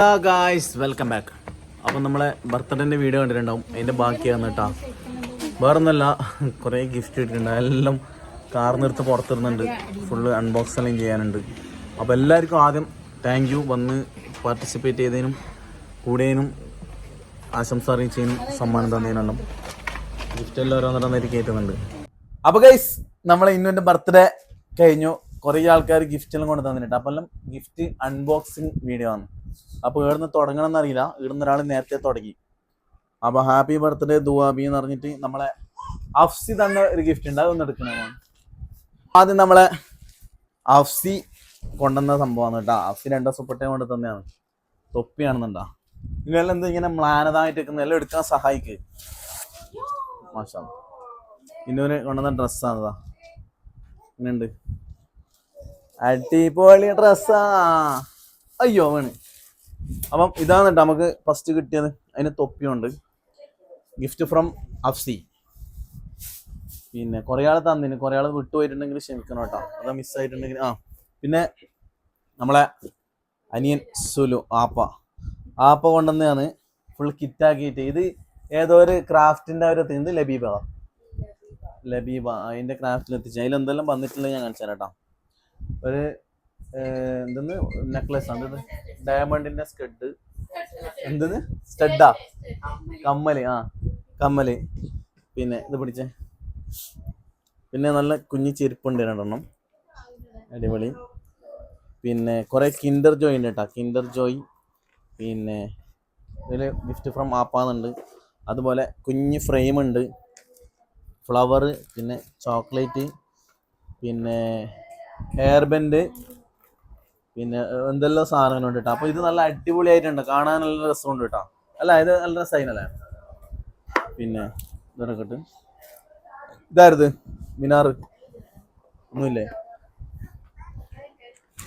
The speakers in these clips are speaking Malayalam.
ഗായ്സ് വെൽക്കം ബാക്ക് അപ്പം നമ്മളെ ബർത്ത്ഡേന്റെ വീഡിയോ കണ്ടിട്ടുണ്ടാവും. അതിന്റെ ബാക്കിയാണ് കേട്ടോ വേറൊന്നല്ല കുറേ ഗിഫ്റ്റ് കിട്ടിയിട്ടുണ്ട് എല്ലാം കാർ നിർത്ത് പുറത്തിരുന്നുണ്ട് ഫുള്ള് അൺബോക്സ് എല്ലാം ചെയ്യാനുണ്ട്. അപ്പോൾ എല്ലാവർക്കും ആദ്യം താങ്ക് യു വന്ന് പാർട്ടിസിപ്പേറ്റ് ചെയ്തതിനും കൂടിയതിനും ആശംസ അറിയിച്ചതിനും സമ്മാനം തന്നതിനെല്ലാം ഗിഫ്റ്റ് എല്ലാം ഓരോന്നിടന്നായിട്ട് കയറ്റുന്നുണ്ട് അപ്പോൾ ഗൈസ് നമ്മളെ ഇന്നുന്റെ ബർത്ത്ഡേ കഴിഞ്ഞു. കുറേ ആൾക്കാർ ഗിഫ്റ്റ് എല്ലാം കൊണ്ട് തന്നിട്ടുണ്ട്. അപ്പം എല്ലാം ഗിഫ്റ്റ് അൺബോക്സിങ് വീഡിയോ ആണ്. അപ്പോൾ ഇവിടുന്ന് തുടങ്ങണം എന്നറിയില്ല ഇവിടുന്ന് ഒരാൾ നേരത്തെ തുടങ്ങി. അപ്പോൾ ഹാപ്പി ബർത്ത്ഡേ ദുവാബി എന്ന് പറഞ്ഞിട്ട് നമ്മളെ അഫ്സി തന്ന ഒരു ഗിഫ്റ്റ് ഉണ്ട്. അതൊന്ന് എടുക്കണേ. ആദ്യം നമ്മളെ അഫ്സി കൊണ്ടുവന്ന സംഭവമാണ് കേട്ടോ. അഫ്സി രണ്ടോ ദിവസം കൊണ്ട് തന്നെയാണ്. തൊപ്പിയാണെന്നുണ്ടാ ഇതെല്ലാം എന്താ ഇങ്ങനെ മ്ലാനതായിട്ട് നിൽക്കുന്ന എല്ലാം എടുക്കാൻ സഹായിക്ക്. മാഷാ. ഇന്നൊരു കൊണ്ടുവന്ന ഡ്രസ്സാണതാ ഇങ്ങനെയുണ്ട്. അടിപൊളി ഡ്രസ്സാ. അയ്യോ വേണ് അപ്പം ഇതാണ് കേട്ടോ നമുക്ക് ഫസ്റ്റ് കിട്ടിയത്. അതിന് തൊപ്പിയുണ്ട്. Gift from Afsi. പിന്നെ കുറേ ആൾ തന്നിന്. കുറേ ആൾ വിട്ടുപോയിട്ടുണ്ടെങ്കിൽ ക്ഷമിക്കണം കേട്ടോ അത് മിസ്സായിട്ടുണ്ടെങ്കിൽ ആ. പിന്നെ നമ്മളെ അനിയൻ സുലു ആപ്പ. ആപ്പ കൊണ്ടുവന്നതാണ്. ഫുൾ കിറ്റാക്കിയിട്ട് ഇത് ഏതോ ഒരു ക്രാഫ്റ്റിന്റെ ഒരു. ഇത് ലബീബ. ലബീബ. അതിന്റെ ക്രാഫ്റ്റിൽ എത്തിച്ചു. അതിൽ എന്തെല്ലാം വന്നിട്ടുള്ളത് ഞാൻ കാണിച്ചു കേട്ടോ ഒരു എന്തെന്ന്? നെക്ലസ് ആണ് ഡയമണ്ടിന്റെ സ്റ്റഡ് എന്തെന്ന്? സ്റ്റഡാ കമ്മൽ ആ കമ്മൽ. പിന്നെ ഇത് പിടിച്ചേ. പിന്നെ നല്ല കുഞ്ഞു ചെരുപ്പുണ്ട് രണ്ടെണ്ണം. അടിപൊളി. പിന്നെ കുറെ കിൻഡർ ജോയ് ഉണ്ട് കേട്ടോ കിൻഡർ ജോയ് പിന്നെ ഇതിൽ ഗിഫ്റ്റ് ഫ്രം ആപ്പാന്നുണ്ട്. അതുപോലെ കുഞ്ഞ് ഫ്രെയിം ഉണ്ട്. ഫ്ലവർ പിന്നെ ചോക്ലേറ്റ് പിന്നെ ഹെയർ ബെൻഡ് പിന്നെ എന്തെല്ലാം സാധനങ്ങളുണ്ട് കേട്ടോ അപ്പോൾ ഇത് നല്ല അടിപൊളിയായിട്ടുണ്ട്. കാണാൻ നല്ല രസമുണ്ട് കേട്ടോ അല്ല ഇത് നല്ല രസമായിനല്ലേ? പിന്നെ ഇതെടുക്കട്ട് ഇതായിരുന്നു മിനാർ. ഒന്നുമില്ലേ?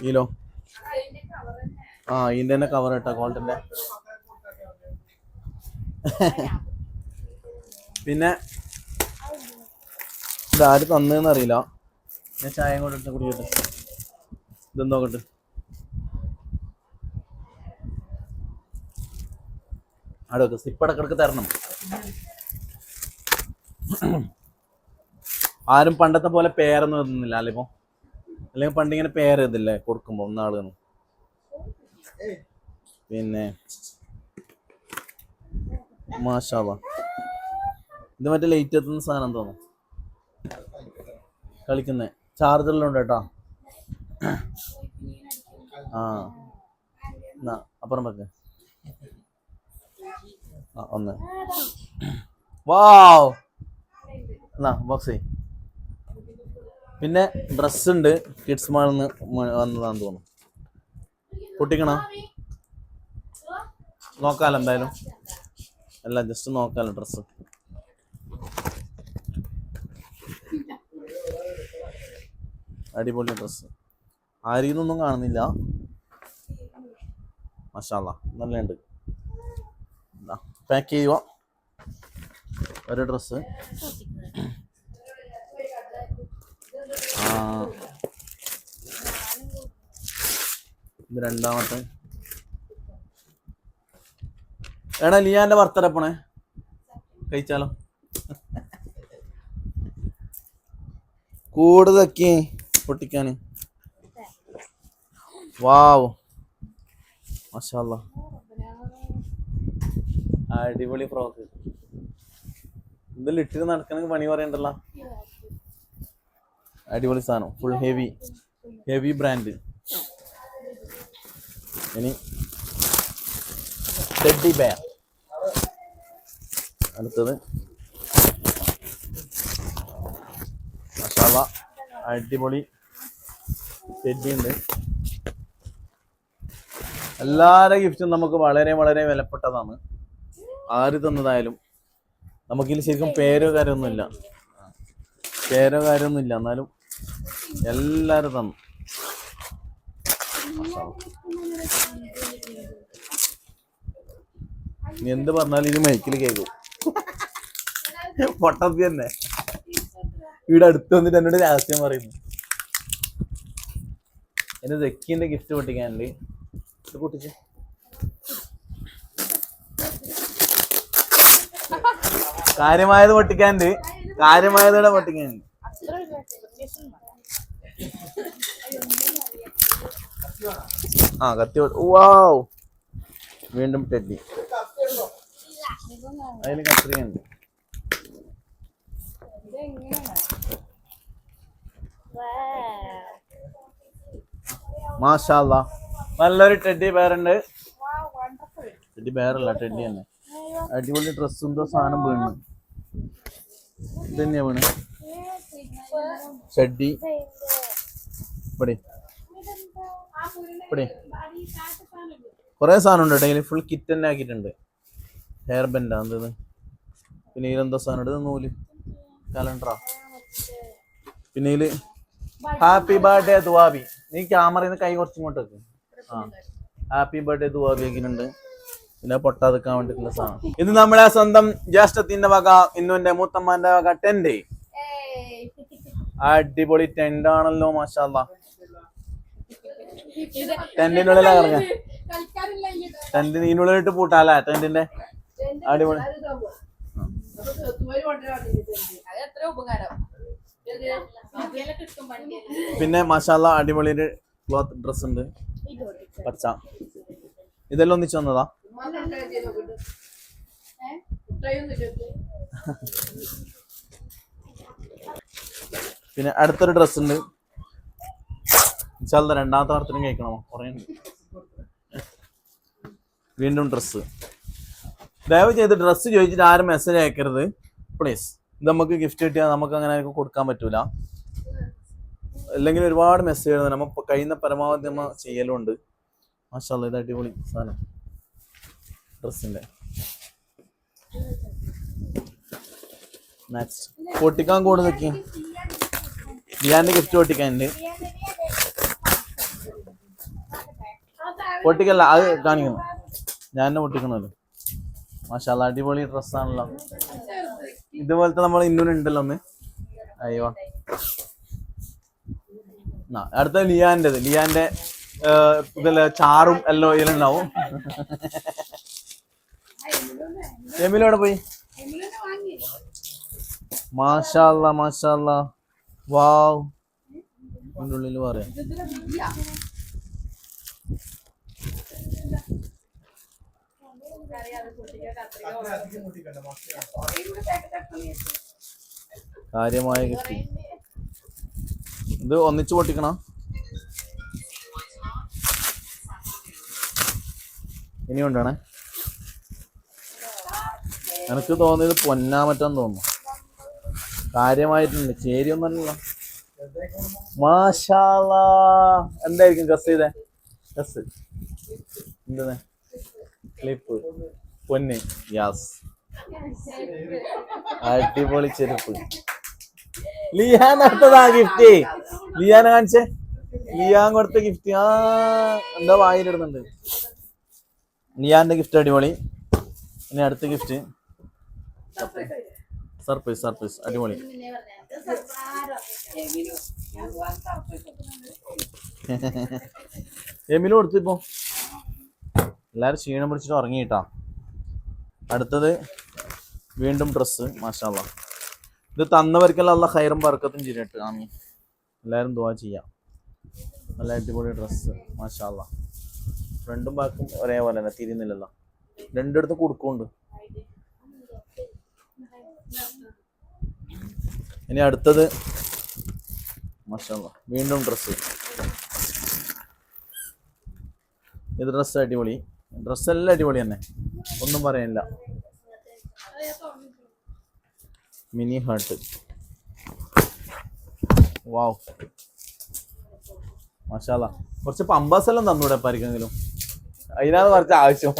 ഈലോ? ആ ഇതിന്റെ തന്നെ കവർ കേട്ടോ ഗോൾഡിന്റെ പിന്നെ ഇതാര് തന്നെന്ന് അറിയില്ല. ഞാൻ ചായ കൂടെ ഇട്ട് കുടിക്കട്ടെ. ഇതെന്ന് അവിടെ വെക്ക് സ്ലിപ്പ് ഇടക്കിടക്ക് തരണം. ആരും പണ്ടത്തെ പോലെ പേരൊന്നും എഴുതുന്നില്ല അല്ലേ അല്ലെങ്കിൽ പണ്ട് ഇങ്ങനെ പേര് എഴുതില്ലേ കൊടുക്കുമ്പോ ഒന്നാൾ പിന്നെ മാഷാവ ഇത് മറ്റേ ലൈറ്റ് എത്തുന്ന സാധനം തോന്നുന്നു കളിക്കുന്നേ. ചാർജറിലുണ്ട് കേട്ടോ. ആ. അപ്പുറം ആ ഒന്ന്. വാവ് എന്നാ ബോക്സ് പിന്നെ ഡ്രസ് ഉണ്ട്. കിഡ്സ് മാളിൽ നിന്ന് വന്നതാന്ന് തോന്നുന്നു. പൊട്ടിക്കണോ? നോക്കാലോ എന്തായാലും. അല്ല ജസ്റ്റ് നോക്കാലോ ഡ്രസ്സ് അടിപൊളി ഡ്രസ്സ് ആരിന്നൊന്നും കാണുന്നില്ല. മഷാല നല്ലുണ്ട് പാക്ക് ചെയ്യുക ഒരു ഡ്രസ്സ് ഇത് രണ്ടാമത്തെ. എടാ ലിയാന്റെ ബർത്ത്ഡേ പോണേ. കഴിച്ചാലോ? കൂടുതലൊക്കെ പൊട്ടിക്കാന്. വാവ്. മഷാല്ല അടിപൊളി ഫ്രോക്ക് ഇതിൽ ഇട്ടിട്ട് നടക്കണമെങ്കിൽ പണി പറയണ്ടല്ലോ? അടിപൊളി സാധനം. ഫുൾ ഹെവി ഹെവി ബ്രാൻഡ് ഇനി ടെഡി ബെയർ അടുത്തത് മസാല. അടിപൊളി ടെഡി ഉണ്ട്. എല്ലാവരുടെ ഗിഫ്റ്റും നമുക്ക് വളരെ വളരെ വിലപ്പെട്ടതാണ്. ആര് തന്നതായാലും നമുക്കിതിൽ ശരിക്കും പേരോ കാര്യമൊന്നുമില്ല. പേരോ കാര്യമൊന്നുമില്ല. എന്നാലും എല്ലാവരും തന്നു. നീ എന്ത് പറഞ്ഞാലും ഇത് മൈക്കിൽ കേൾക്കും. പൊട്ടത്തി തന്നെ. ഇവിടെ അടുത്ത് വന്നിട്ട് എന്നോട് രഹസ്യം പറയുന്നു. എന്റെ ദക്കിന്റെ ഗിഫ്റ്റ് പൊട്ടിക്കാനുണ്ട് പൊട്ടിച്ച്. കാര്യമായത് പൊട്ടിക്കാണ്ട് കാര്യമായതോടെ പൊട്ടിക്കാണ്ട് ആ കത്തി വാവ് വീണ്ടും ടെഡി അതിൽ കത്രിയുണ്ട് മാഷാല്ല. നല്ലൊരു ടെഡി പേരുണ്ട്. ടെഡി പേരല്ല ടെഡി തന്നെ. അടിപൊളി ഡ്രസ്സും സാധനം വീണ്. ഇത് തന്നെയാ വീണ് ഷഡ്ഡി. ഇവിടെ ഇവിടെ കുറേ സാധനം ഉണ്ട് കേട്ടോ ഫുൾ കിറ്റ് തന്നെ ആക്കിയിട്ടുണ്ട്. ഹെയർ ബെൻഡാ എന്തത് പിന്നെ ഇതിലെന്തോ സാധനം? ഇത് നൂൽ. കലണ്ടറാ പിന്നെ ഇതിൽ ഹാപ്പി ബർത്ത്ഡേ ദുവാബി. നീ ക്യാമറയിൽ നിന്ന് കൈ കുറച്ചും ഇങ്ങോട്ട് വെക്ക്. ആ. ഹാപ്പി ബർത്ത്ഡേ ദുവാബി ആക്കിയിട്ടുണ്ട്. പിന്നെ പൊട്ടാതെക്കാൻ വേണ്ടിട്ടുള്ള സാധനം. ഇത് നമ്മളെ സ്വന്തം ജ്യേഷ്ഠത്തിന്റെ വക ഇന്നുന്റെ മൂത്തമ്മാന്റെ വക ടെന്റ് അടിപൊളി ടെന്റ് ആണല്ലോ മാഷാല്ല. ടെന്റിനുള്ളിലാ കറങ്ങ ടെന്റ് ഇതിനുള്ളിലിട്ട് പൂട്ടാല്ലേ ടെന്റിന്റെ അടിപൊളി. പിന്നെ മസാല അടിപൊളി ക്ലോത്ത് ഡ്രസ് ഉണ്ട്. പച്ച ഇതെല്ലാം ഒന്നിച്ചു വന്നതാ പിന്നെ അടുത്തൊരു ഡ്രസ് ഉണ്ട്. ഇൻഷാല്ല രണ്ടാമത്തെ വാർത്തനും കഴിക്കണമോ കുറേ വീണ്ടും ഡ്രസ് ദയവ് ചെയ്ത് ഡ്രസ്സ് ചോദിച്ചിട്ട് ആരും മെസ്സേജ് അയക്കരുത്. പ്ലീസ് ഇത് നമുക്ക് ഗിഫ്റ്റ് കിട്ടിയാൽ നമുക്ക് അങ്ങനെ കൊടുക്കാൻ പറ്റൂല. അല്ലെങ്കിൽ ഒരുപാട് മെസ്സേജ് എഴുതുന്നത് നമ്മ ഇപ്പൊ കഴിയുന്ന പരമാവധി നമ്മൾ ചെയ്യലുണ്ട്. മാഷാല്ല ഇത് അടിപൊളി സാധനം. ഡ്രസ്സിന്റെ നെക്സ്റ്റ് പൊട്ടിക്കാൻ കൂടെ നിൽക്കി ലിയാന്റെ ഗിഫ്റ്റ് പൊട്ടിക്കാനുണ്ട്. പൊട്ടിക്കല്ല അത് കാണിക്കുന്നു. ഞാൻ തന്നെ പൊട്ടിക്കണല്ലോ മാഷാല്ല അടിപൊളി ഡ്രസ്സാണല്ലോ. ഇതുപോലത്തെ നമ്മൾ ഇന്നുണ്ടല്ലോ ഒന്ന്. അയ്യോ. അടുത്ത ലിയാന്റേത് ലിയാന്റെ ഇതിൽ ചാറും എല്ലോ ഇതിലുണ്ടാവും എമിലോടെ പോയി. മാഷാല്ല മാഷാല്ല. വാവ്. ഇതിന്റെ ഉള്ളിൽ പറയാം. കാര്യമായ കിട്ടി. ഇത് ഒന്നിച്ച് പൊട്ടിക്കണ? ഇനി കൊണ്ടാണേ എനിക്ക് തോന്നിയത് പൊന്നാമറ്റം തോന്നുന്നു. കാര്യമായിട്ടുണ്ട് ചേരിയൊന്നല്ല മാഷാല എന്തായിരിക്കും ഗസ് ചെയ്തേ? ഗസ് എന്താണ് ക്ലിപ്പ് പൊന്ന്. യാസ് അടിപൊളി ചെരുപ്പ്. ലിയാൻ അടുത്തതാ ഗിഫ്റ്റ് ലിയാനെ കാണിച്ചേ? ലിയാൻ കൊടുത്ത ഗിഫ്റ്റ് ആ എന്താ വായിലിടുന്നുണ്ട്? ലിയാന്റെ ഗിഫ്റ്റ് അടിപൊളി. ഇനി അടുത്ത ഗിഫ്റ്റ് സർപ്രൈസ് സർപ്രൈസ് അടിപൊളി. എമിലും കൊടുത്തു ഇപ്പോ? എല്ലാരും ക്ഷീണം പിടിച്ചിട്ട് ഉറങ്ങിയിട്ടാ. അടുത്തത് വീണ്ടും ഡ്രസ്സ് മാഷാല്ല ഇത് തന്നവർക്കെല്ലാം ഉള്ള ഹൈറും ബർക്കത്തും ചെയ്തിട്ട് ആമി എല്ലാവരും ദുവാ ചെയ്യാം. നല്ല അടിപൊളി ഡ്രസ്സ് മാഷാല്ല ഫ്രണ്ടും ബാക്കും ഒരേപോലെ തന്നെ തിരിയുന്നില്ലല്ലോ. രണ്ടിടത്ത് കൊടുക്കുന്നുണ്ട്. ഇനി അടുത്തത് മാഷാല്ല വീണ്ടും ഡ്രസ്സ് ഇത് ഡ്രസ്സ് അടിപൊളി. ഡ്രസ്സ് എല്ലാം അടിപൊളി തന്നെ. ഒന്നും പറയാനില്ല മിനി ഹാർട്ട് വാവ് മാഷാല്ല കുറച്ച് പമ്പാസ് എല്ലാം തന്നൂടെ പരിക്കെങ്കിലും അതിനാണ് കുറച്ച് ആവശ്യം.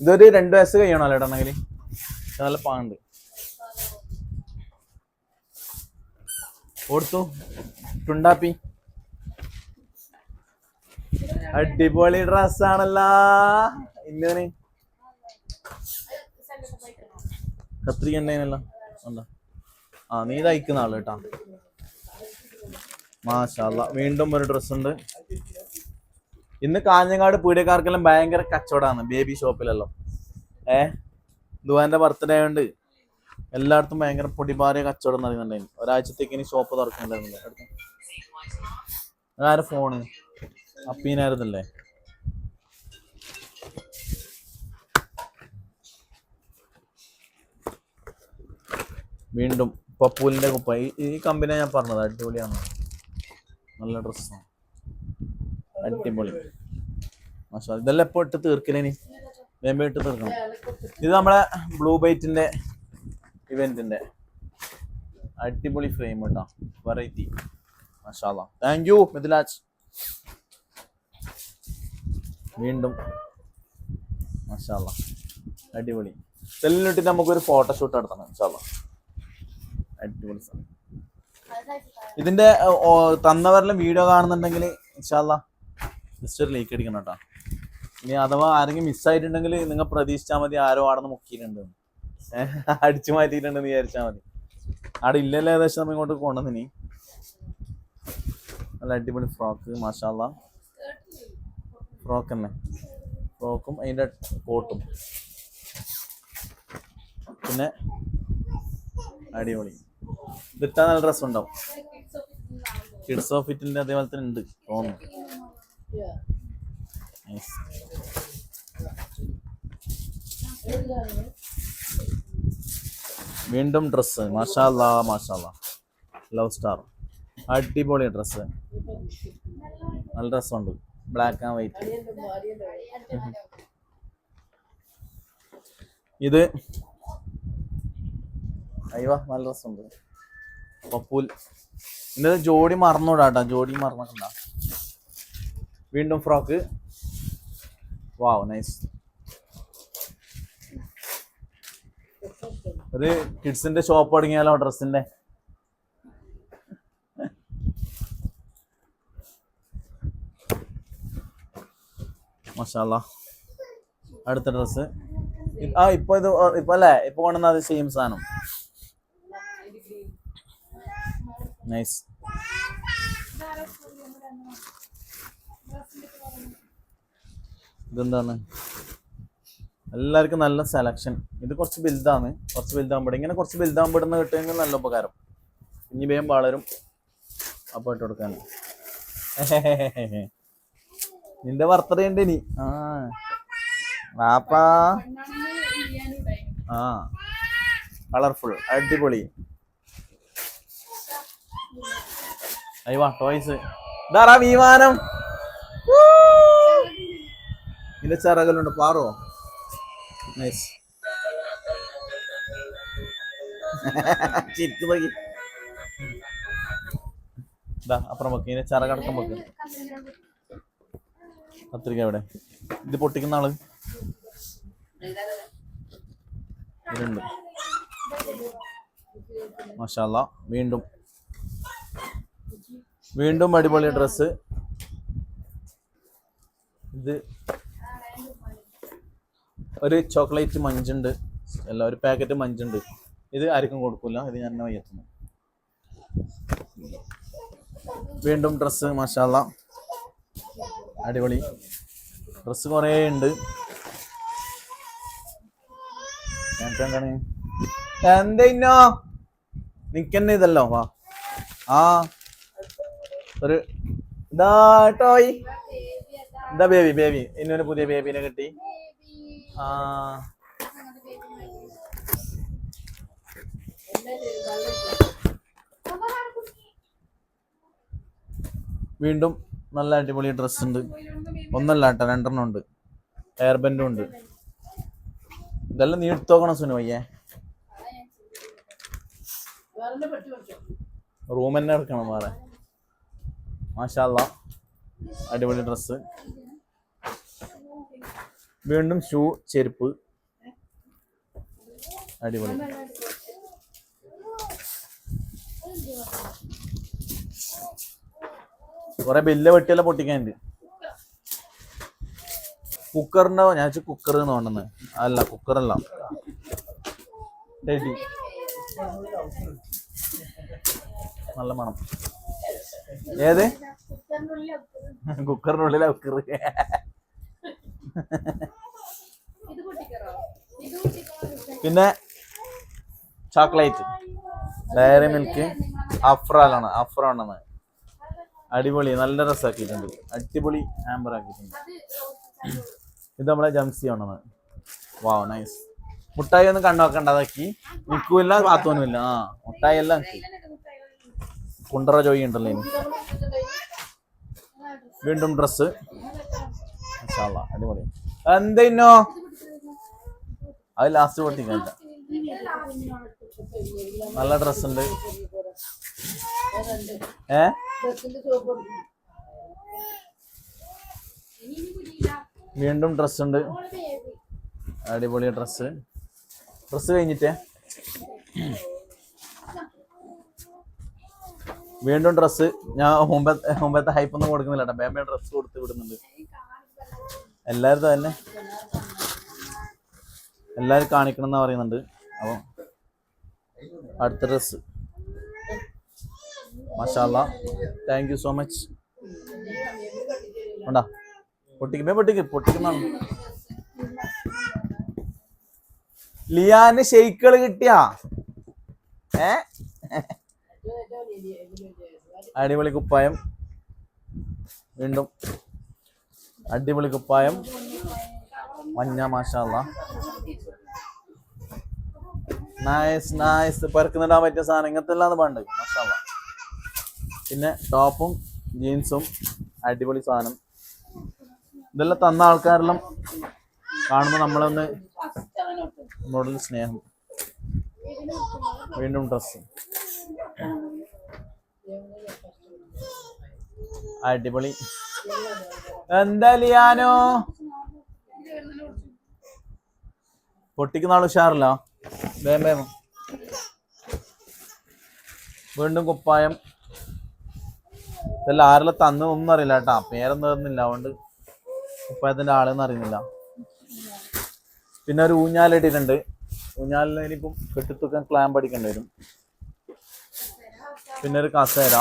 ഇതൊരു രണ്ട് വയസ്സ് കഴിയണല്ലോ ഇടണമെങ്കിൽ നല്ല പാണ്ട് ഓടുത്തു ടുണ്ടാപ്പി അടിപൊളി ഡ്രസ്സാണല്ലോ ഇന്നോന് കത്രിക ഉണ്ടായിരുന്നല്ലോ. ഉണ്ടോ? ആ നീ തയ്ക്കുന്ന ആൾ കേട്ടാ. മാഷാല്ല വീണ്ടും ഒരു ഡ്രസ് ഉണ്ട്. ഇന്ന് കാഞ്ഞങ്ങാട് പീഡിയക്കാർക്കെല്ലാം ഭയങ്കര കച്ചവടമാണ് ബേബി ഷോപ്പിലെല്ലാം. ഏ? ദുവാന്റെ ബർത്ത്ഡേ ആയതുകൊണ്ട് എല്ലായിടത്തും ഭയങ്കര പൊടിപാറിയ കച്ചവടം നടക്കുന്നുണ്ടായിരുന്നു. ഒരാഴ്ചത്തേക്ക് ഇനി ഷോപ്പ് തുറക്കുന്നുണ്ടായിരുന്നില്ല. ആരെ ഫോണ് അപ്പീനായിരുന്നല്ലേ? വീണ്ടും പപ്പൂലിന്റെ കുപ്പ. ഈ- കമ്പനിയാ കമ്പനി ഞാൻ പറഞ്ഞത് അടിപൊളിയാണ്. നല്ല ഡ്രസ്സാണ് അടിപൊളി. ഇതെല്ലാം എപ്പോ ഇട്ട് തീർക്കലേനി വേമ്പ ഇട്ട് തീർക്കണം ഇത് നമ്മളെ ബ്ലൂ ബൈറ്റിന്റെ ഇവന്റിന്റെ അടിപൊളി ഫ്രെയിം കേട്ടോ വെറൈറ്റി മഷാല താങ്ക് യു മിഥിലാജ്. വീണ്ടും മഷാല അടിപൊളി. സെല്ലിനിട്ട് നമുക്കൊരു ഫോട്ടോഷൂട്ട് നടത്തണം മഷാല അടിപൊളി ഇതിന്റെ തന്നവരിലും വീഡിയോ കാണുന്നുണ്ടെങ്കിൽ ഇൻഷാല്ല ജസ്റ്റ് ഒരു ലൈക്ക് അടിക്കണം കേട്ടോ ഇനി അഥവാ ആരെങ്കിലും മിസ്സായിട്ടുണ്ടെങ്കിൽ നിങ്ങൾ പ്രതീക്ഷിച്ചാൽ മതി ആരോ ആടെ നിന്ന് മുക്കിയിട്ടുണ്ട്. അടിച്ചു മാറ്റിയിട്ടുണ്ടെന്ന് വിചാരിച്ചാൽ മതി. അവിടെ ഇല്ലല്ലോ ഏകദേശം നമ്മൾ ഇങ്ങോട്ട് കൊണ്ടുവന്നിനി നല്ല അടിപൊളി ഫ്രോക്ക് മാഷാല്ല ഫ്രോക്ക് തന്നെ. ഫ്രോക്കും അതിന്റെ കോട്ടും പിന്നെ അടിപൊളി. ഇതിട്ടാ നല്ല ഡ്രസ് ഉണ്ടാവും. കിഡ്സ് ഓഫ് ഫിറ്റിന്റെ അതേപോലെ തന്നെ ഉണ്ട് തോന്നുന്നു. വീണ്ടും ഡ്രസ്സ്. മാഷാല്ല മാഷാല്ല. ലവ് സ്റ്റാർ അടിപൊളി ഡ്രസ്സ്. നല്ല ഡ്രസ്സുണ്ട്. ബ്ലാക്ക് ആൻഡ് വൈറ്റ് ഇത് അയ്യോ നല്ല ഡ്രസ്സുണ്ട്. പപ്പൂൽ. ഇന്നത് ജോഡി മറന്നൂടാട്ടാ ജോഡി മറന്നിട്ടുണ്ടാ. വീണ്ടും ഫ്രോക്ക്. വാവ് നൈസ് ഒരു കിഡ്സിന്റെ ഷോപ്പ് തുടങ്ങിയാലോ ഡ്രസ്സിന്റെ മഷാല്ല അടുത്ത ഡ്രസ്സ് ആ ഇപ്പൊ ഇത് ഇപ്പൊ അല്ലേ? ഇപ്പൊ കൊണ്ടുവന്ന അത് സെയിം സാധനം. നൈസ് ഇതെന്താണ്? എല്ലാവർക്കും നല്ല സെലക്ഷൻ ഇത് കുറച്ച് വലുതാണ്. കുറച്ച് വലുതാകുമ്പോൾ ഇങ്ങനെ കുറച്ച് വലുതാകുമ്പോൾ ഇടുന്ന കിട്ടുമെങ്കിൽ നല്ല ഉപകാരം. ഇനി വേഗം വളരും. അപ്പോൾ ഇട്ട് കൊടുക്കാൻ നിന്റെ ബർത്ത്ഡേ ഉണ്ട് ഇനി. ആ. വാപ്പാ. ആ. കളർഫുൾ അടിപൊളി. അയ്യോ ടോയ്സ് ഇതാറാ വിമാനം. ഇതിന്റെ ചിറകലുണ്ട് പാറോ നൈസ് ചിരിച്ചു നോക്കി അപ്പുറം വെക്ക് ഇതിന്റെ ചിറകടക്കം വെക്ക് കത്രിക ഇവിടെ ഇത് പൊട്ടിക്കുന്ന ആൾ. ഇതുണ്ട്. മഷാല്ല വീണ്ടും. വീണ്ടും അടിപൊളി ഡ്രസ്സ്. ഇത് ഒരു ചോക്ലേറ്റ് മഞ്ചുണ്ട്. അല്ല ഒരു പാക്കറ്റ് മഞ്ചുണ്ട്. ഇത് ആർക്കും കൊടുക്കില്ല ഇത് ഞാൻ തന്നെ വയ്യെത്തുന്നു വീണ്ടും ഡ്രസ്സ് മസാല അടിപൊളി. ഡ്രസ്സ് കുറേ ഉണ്ട്. എന്താണ്? എന്തോ നിക്കന്നെ ഇതല്ലോ വാ. ആ. ഒരു ഇതാ ടോയ് ബേബി ബേബി ഇന്നൊരു പുതിയ ബേബിനെ കിട്ടി. വീണ്ടും നല്ല അടിപൊളി ഡ്രസ് ഉണ്ട് ഒന്നല്ല കേട്ടോ രണ്ടെണ്ണം ഉണ്ട്. ഹെയർ ബെൻഡും ഉണ്ട്. ഇതെല്ലാം നീ എടുത്തു നോക്കണം സുനു പയ്യെ റൂം തന്നെ എടുക്കണം വേറെ. മാഷാല്ല അടിപൊളി ഡ്രസ്സ്. വീണ്ടും ഷൂ ചെരുപ്പ്. അടിപൊളി. കുറെ ബില്ല് വെട്ടിയെല്ലാം പൊട്ടിക്കാനുണ്ട്. കുക്കറിന്റെ ഞാൻ വെച്ചാൽ കുക്കർ തോന്നുന്നത് അല്ല കുക്കറല്ല. നല്ല മണം. ഏത്? കുക്കറിനുള്ളിലാ കുക്കർ ഇത് പൊട്ടിക്കറോ ഇത് പൊട്ടിക്കറോ പിന്നെ ചോക്ലേറ്റ് ഡയറി മിൽക്ക് അഫ്രാലാണ് അഫ്രാണെന്ന് അടിപൊളി നല്ല രസമാക്കിയിട്ടുണ്ട് അടിപൊളി ആംബർ ആക്കിയിട്ടുണ്ട്. ഇത് നമ്മളെ ജംസി ആണെന്ന്. വാ നൈസ് മുട്ടായി ഒന്നും കണ്ടു നോക്കണ്ട അതാക്കി. നിൽക്കൂല്ല കാത്തൊന്നുമില്ല ആ മുട്ടായി എല്ലാം കുണ്ടറ ജോയി ഉണ്ടല്ലേ ഇനി. വീണ്ടും ഡ്രസ്സ് അടിപൊളി. എന്തോ അത് ലാസ്റ്റ് പൊട്ടിക്കണ്ട നല്ല ഡ്രസ് ഉണ്ട്. ഏ? വീണ്ടും ഡ്രസ് ഉണ്ട്. അടിപൊളി ഡ്രസ് ഡ്രസ് കഴിഞ്ഞിട്ടേ? വീണ്ടും ഡ്രസ്സ് ഞാൻ മുമ്പത്തെ മുമ്പത്തെ ഹൈപ്പൊന്നും കൊടുക്കുന്നില്ല കേട്ടോ ഡ്രസ്സ് കൊടുത്ത് വിടുന്നുണ്ട്. എല്ലാവരും തന്നെ. എല്ലാവരും കാണിക്കണം എന്ന് പറയുന്നുണ്ട്. അപ്പോൾ അടുത്ത ഡ്രസ് മഷാല്ല. താങ്ക് യു സോ മച്ച് ഉണ്ടാ? പൊട്ടിക്കുമ്പോ പൊട്ടിക്ക്. പൊട്ടിക്കുന്നതാണ് ലിയാന് ഷെയ്ക്കൾ കിട്ടിയാ? ഏ? അടിപൊളി കുപ്പായം. വീണ്ടും അടിപൊളി കുപ്പായം. മഞ്ഞ മാഷാല്ല നൈസ് നൈസ് പെറുക്കുന്നിടാൻ പറ്റിയ സാധനം ഇങ്ങനത്തെ എല്ലാം പണ്ട്. മാഷാല്ല പിന്നെ ടോപ്പും ജീൻസും. അടിപൊളി സാധനം. ഇതെല്ലാം തന്ന ആൾക്കാരെല്ലാം കാണുമ്പോൾ നമ്മളൊന്ന് നമ്മളോട് സ്നേഹം. വീണ്ടും ഡ്രസ്സ് അടിപൊളി. എന്താ ലിയാനോ? പൊട്ടിക്കുന്ന ആൾ ഉഷാറില്ല. വേം വേം. വീണ്ടും കുപ്പായം. ഇതെല്ലാം ആരെല്ലാം തന്നു ഒന്നും അറിയില്ല കേട്ടാ. പേരൊന്നും തന്നില്ല. അതുകൊണ്ട് കുപ്പായത്തിന്റെ ആളെന്ന് അറിയുന്നില്ല. പിന്നെ ഒരു ഊഞ്ഞാലിട്ടിട്ടുണ്ട് ഊഞ്ഞാലിന് ഇനിയിപ്പം കെട്ടിത്തൂക്കാൻ ക്ലാമ്പ് അടിക്കേണ്ടി വരും. പിന്നെ ഒരു കസേര.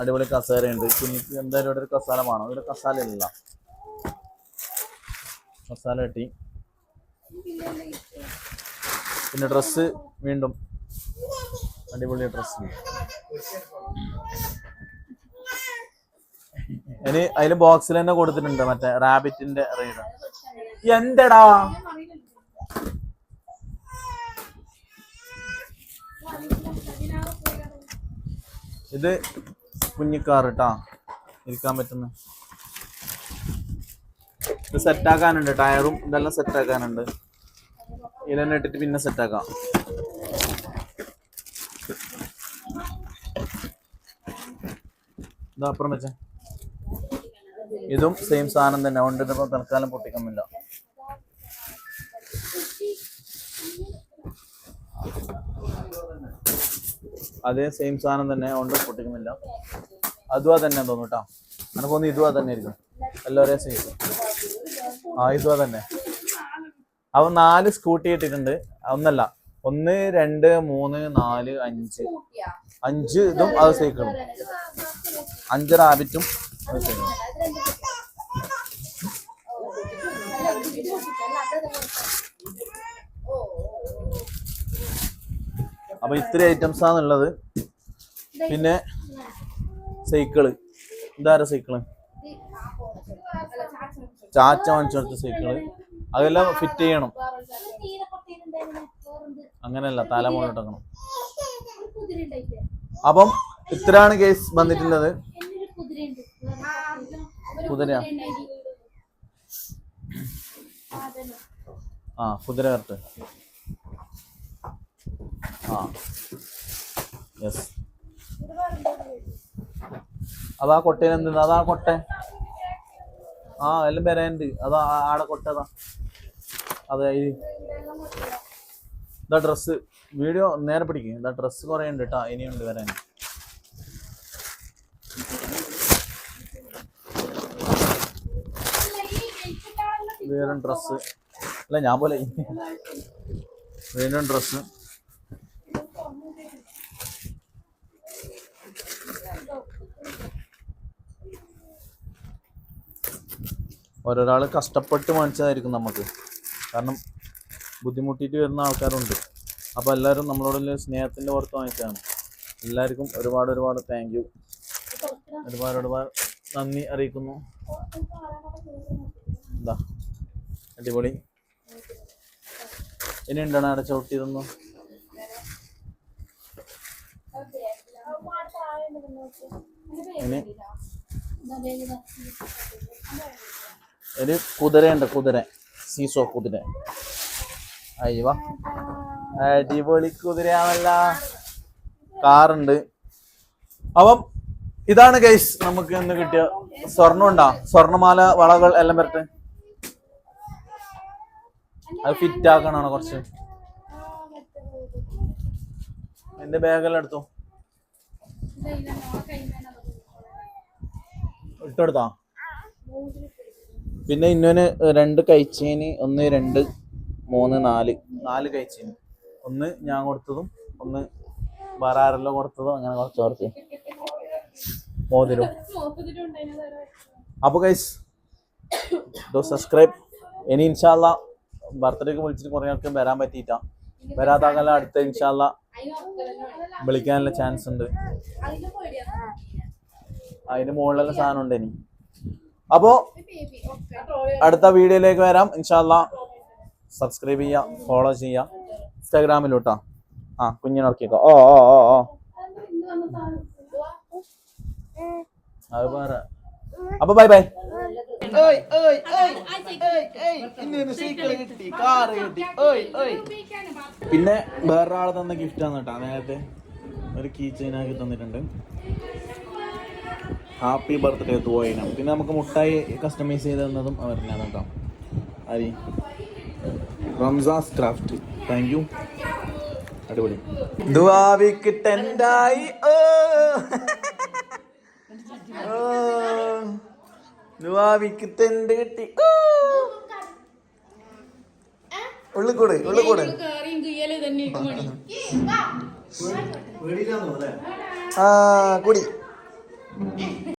അടിപൊളി കസേരയുണ്ട്. കുഞ്ഞിക്ക് എന്തായാലും ഇവിടെ ഒരു കസാല വേണം. ഇവിടെ കസാല ഇല്ല. കസാല കെട്ടി. പിന്നെ ഡ്രസ്സ് വീണ്ടും അടിപൊളി ഡ്രസ്സ് ഇനി അതിൽ ബോക്സിൽ തന്നെ കൊടുത്തിട്ടുണ്ട് മറ്റേ റാബിറ്റിന്റെ റൈഡ് എന്തടാ? ഇത് കുഞ്ഞിക്കാർ കേട്ടാ ഇരിക്കാൻ പറ്റുന്ന. ഇത് സെറ്റാക്കാനുണ്ട് ടയറും ഇതെല്ലാം സെറ്റാക്കാനുണ്ട് ഇതിലെന്നെ ഇട്ടിട്ട് പിന്നെ സെറ്റാക്കാം ഇതാ അപ്പുറം വെച്ചേ. ഇതും സെയിം സാധനം തന്നെ. ഉണ്ട് തൽക്കാലം പൊട്ടിക്കുന്നില്ല. അതേ സെയിം സാധനം തന്നെ. ഉണ്ട് പൊട്ടിക്കുന്നില്ല. അതും അത് തന്നെ തോന്നുന്നു കേട്ടോ എനിക്ക് തോന്നുന്നു ഇതുവാ തന്നെ ആയിരിക്കും. എല്ലാം ഒരേ സൈസ് ആ ഇതുവാ തന്നെ അവൻ നാല് സ്കൂട്ടി ഇട്ടിട്ടുണ്ട്. ഒന്നല്ല. ഒന്ന് രണ്ട് മൂന്ന് നാല് അഞ്ച്. അഞ്ച് ഇതും അത് സൈക്കിളും അഞ്ച് റാബിറ്റും അപ്പൊ ഇത്രയും ഐറ്റംസ് ആണുള്ളത്. പിന്നെ സൈക്കിൾ. ഇതാര സൈക്കിൾ? ചാച്ച വാങ്ങിച്ചെടുത്ത സൈക്കിൾ. അതെല്ലാം ഫിറ്റ് ചെയ്യണം. അങ്ങനെയല്ല തല മുകളിലിട്ടക്കണം അപ്പം ഇത്രയാണ് കേസ് വന്നിട്ടുള്ളത്. കുതിര. ആ കുതിര കറക്റ്റ്. ആ. യെസ് അതാ കൊട്ടയിൽ എന്ത് അതാ കൊട്ട. ആ എല്ലാം വരാനുണ്ട് അതാ ആടെ കൊട്ടതാ അതെ. ഇതാ ഡ്രസ്സ്. വീഡിയോ നേരെ പിടിക്കും. ഇതാ ഡ്രസ്സ് കുറേ ഉണ്ട് കേട്ടോ ഇനിയുണ്ട് വരാൻ വേറെ ഡ്രസ്സ്. അല്ല ഞാൻ പോലെ വീണ്ടും ഡ്രസ്സ്. ഓരോരാൾ കഷ്ടപ്പെട്ട് മേടിച്ചതായിരിക്കും നമുക്ക്. കാരണം ബുദ്ധിമുട്ടിയിട്ട് വരുന്ന ആൾക്കാരുണ്ട്. അപ്പോൾ എല്ലാവരും നമ്മളോടുള്ള സ്നേഹത്തിന്റെ പുറത്ത് വാങ്ങിച്ചതാണ്. എല്ലാവർക്കും ഒരുപാട് ഒരുപാട് താങ്ക് യു ഒരുപാട് ഒരുപാട് നന്ദി അറിയിക്കുന്നു. എന്താ? അടിപൊളി. ഇനി ഉണ്ടാണ് അവിടെ ചവിട്ടിയതൊന്നും? ഇനി? ഒരു കുതിരയുണ്ട് കുതിര സീസോ കുതിര അയ്യവ. അടിപൊളി കുതിരയാണല്ല. കാറുണ്ട്. അപ്പം ഇതാണ് ഗൈസ് നമുക്ക് ഇന്ന് കിട്ടിയ സ്വർണം ഉണ്ടാ? സ്വർണമാല വളകൾ എല്ലാം വരട്ടെ. അത് ഫിറ്റ് ആക്കണാണ് കുറച്ച്? എന്റെ ബാഗെല്ലാം എടുത്തു? ഇട്ടെടുത്താ? പിന്നെ ഇന്നോന് രണ്ട് കഴിച്ചേന് ഒന്ന് രണ്ട് മൂന്ന് നാല്. നാല് കഴിച്ചേന്. ഒന്ന് ഞാൻ കൊടുത്തതും ഒന്ന് വേറെ ആരെല്ലാം കൊടുത്തതും അങ്ങനെ കുറച്ച് കുറച്ച് മോതിരും. അപ്പോൾ ഗൈസ് ഡോ സബ്സ്ക്രൈബ് ഇനി ഇൻഷാല്ല ബർത്ത്ഡേക്ക് വിളിച്ചിട്ട് കുറേ ആൾക്കും വരാൻ പറ്റിയിട്ട. വരാതാകല അടുത്ത ഇൻഷാല്ല വിളിക്കാനുള്ള ചാൻസ് ഉണ്ട്. അതിന്റെ മുകളിലുള്ള സാധനം ഉണ്ട് ഇനി അപ്പോൾ അടുത്ത വീഡിയോയിലേക്ക് വരാം. ഇൻഷാല്ല സബ്സ്ക്രൈബ് ചെയ്യാം ഫോളോ ചെയ്യാം. ഇൻസ്റ്റാഗ്രാമിലോട്ടാ. ആ കുഞ്ഞിനോക്കിക്കോ ഓ ഓ ഓ ഓ. അത് പറ അപ്പൊ ബൈ ബൈ. പിന്നെ വേറൊരാൾ തന്ന ഗിഫ്റ്റ് ആണ് കേട്ടോ. നേരത്തെ ഒരു കീ ചെയിനാക്കി തന്നിട്ടുണ്ട്. ഹാപ്പി ബർത്ത്ഡേ തോയിനം പിന്നെ നമുക്ക് മുട്ടായി കസ്റ്റമൈസ് ചെയ്ത് തന്നതും അവരിനാണ് കേട്ടോ. അരി റംസാസ് ക്രാഫ്റ്റ്. താങ്ക് യു അടിപൊളി. ദുവാവിക്ക് ടെൻഡായി ഓ. ദുവാവിക്ക് ടെൻഡ് കിട്ടി? ഓ. ഉള്ളിക്കൂടെ ഉള്ളിൽ കൂടെ കേറിയും കുയ്യൽ ആ കുടി.